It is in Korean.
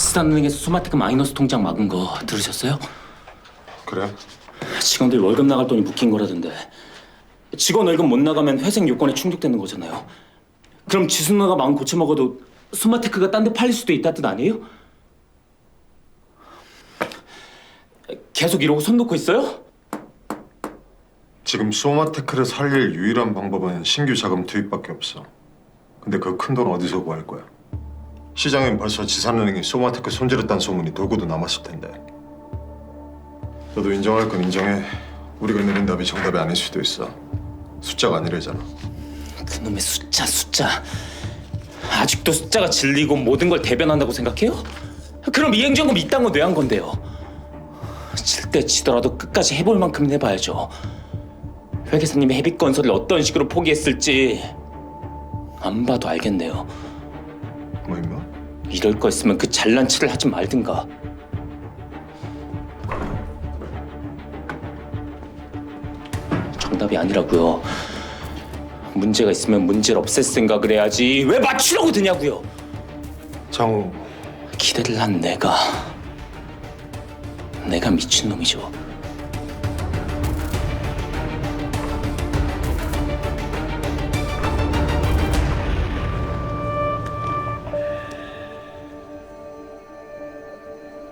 지산은행에서 스마트크 마이너스 통장 막은 거 들으셨어요? 그래? 직원들 월급 나갈 돈이 묶인 거라던데 직원 월급 못 나가면 회생 요건에 충족되는 거잖아요. 그럼 지순누가 마음 고쳐 먹어도 스마테크가 딴 데 팔릴 수도 있다 뜻 아니에요? 계속 이러고 손 놓고 있어요? 지금 소마테크를 살릴 유일한 방법은 신규 자금 투입밖에 없어. 근데 그 큰 돈 어디서 구할 거야? 시장엔 벌써 지산은행이 소마테크 손질했다는 소문이 돌고도 남았을 텐데. 너도 인정할 건 인정해. 우리가 내린 답이 정답이 아닐 수도 있어. 숫자가 아니래잖아. 그놈의 숫자 숫자 아직도 숫자가 진리고 모든 걸 대변한다고 생각해요? 그럼 이 행정금 이딴 건 왜 한 건데요? 질 때 지더라도 끝까지 해볼 만큼은 해봐야죠 회계사님이 헤비 건설을 어떤 식으로 포기했을지 안 봐도 알겠네요 뭐 임마? 이럴 거였으면 그 잘난 체를 하지 말든가. 정답이 아니라고요. 문제가 있으면 문제를 없앨 생각을 해야지. 왜 맞추려고 드냐고요. 장우. 기대를 한 내가 내가 미친 놈이죠